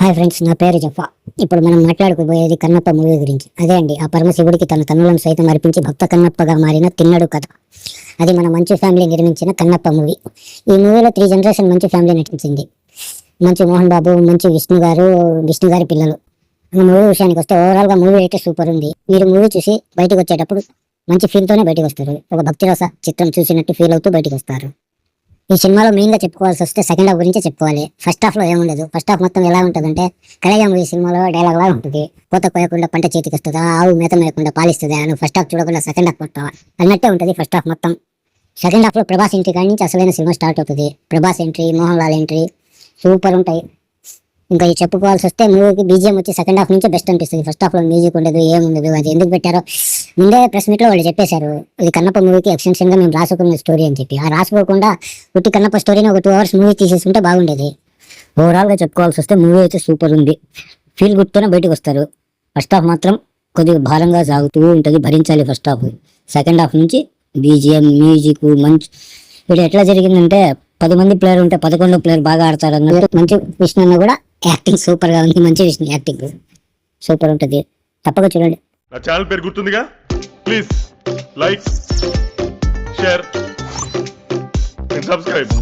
Hi friends నా పేరు జఫా. ఇప్పుడు మనం మాట్లాడుకోబోయేది కన్నప్ప మూవీ గురించి. అదే అండి ఆ పరమశివుడికి తన తన్నులను సైతం అర్పించి భక్త కన్నప్పగా మారిన తిన్నడు కథ. అది మన మంచు ఫ్యామిలీ నిర్మించిన కన్నప్ప మూవీ. ఈ మూవీలో త్రీ జనరేషన్ మంచు ఫ్యామిలీ నటించింది. మంచు మోహన్ బాబు మంచు విష్ణు గారు విష్ణు గారి పిల్లలు. ఆ మూవీ విషయానికి వస్తే ఓవరాల్గా మూవీ అయితే సూపర్ ఉంది. మీరు మూవీ చూసి బయటకు వచ్చేటప్పుడు మంచి ఫీల్ తోనే బయటకు వస్తారు. ఒక భక్తిరస చిత్రం చూసినట్టు ఫీల్ అవుతూ బయటకు వస్తారు. ఈ సినిమాలో మెయిన్గా చెప్పుకోవాల్సి వస్తే సెకండ్ హాఫ్ గురించి చెప్పుకోవాలి. ఫస్ట్ హాఫ్లో ఏముండదు. ఫస్ట్ హాఫ్ మొత్తం ఎలా ఉంటుందంటే కలయ్య ఈ సినిమాలో డైలాగ్ లాగా ఉంటుంది. కోత కోయకుండా పంట చేతికి వస్తుందా ఆవు మేత మేయకుండా పాలిస్తుందా అని ఫస్ట్ హాఫ్ చూడకుండా సెకండ్ హాఫ్ మొత్తం అన్నట్టే ఉంటుంది ఫస్ట్ హాఫ్ మొత్తం. సెకండ్ హాఫ్లో ప్రభాస్ ఎంట్రీ కాడి నుంచి అసలైన సినిమా స్టార్ట్ అవుతుంది. Prabhas entry Mohan Lal entry super ఉంటాయి. ఇంకా ఈ చెప్పుకోవాల్సి వస్తే మూవీకి బీజిఎం వచ్చి సెకండ్ హాఫ్ నుంచే బెస్ట్ అనిపిస్తుంది. ఫస్ట్ హాఫ్లో మ్యూజిక్ ఉండదు ఏముండదు అది ఎందుకు పెట్టారో? ముందే ప్రెస్ మీట్లో వాళ్ళు చెప్పేశారు ఇది కన్నప్ప మూవీకి ఎక్స్టెన్షన్గా మేము రాసుకున్న స్టోరీ అని చెప్పి. ఆ రాసుకోకుండా ఉట్టి కన్నప్ప స్టోరీని ఒక టూ అవర్స్ మూవీ తీసేసుకుంటే బాగుండేది. ఓవరాల్గా చెప్పుకోవాల్సి వస్తే మూవీ అయితే సూపర్ ఉంది. ఫీల్ గుడ్తోనే బయటకు వస్తారు. ఫస్ట్ హాఫ్ మాత్రం కొద్దిగా భారంగా సాగుతూ ఉంటుంది భరించాలి ఫస్ట్ హాఫ్ సెకండ్ హాఫ్ నుంచి బీజిఎం మ్యూజిక్ మంచి ఇప్పుడు ఎట్లా జరిగిందంటే పది మంది ప్లేయర్ ఉంటే పదకొండో ప్లేయర్ బాగా ఆడతారు అన్నట్టు మంచి విష్ణు కూడా యాక్టింగ్ సూపర్గా ఉంది మంచి విషయం యాక్టింగ్. సూపర్ ఉంటుంది. తప్పక చూడండి. నా ఛానల్ పేరు గుర్తుందిగా? Please like share subscribe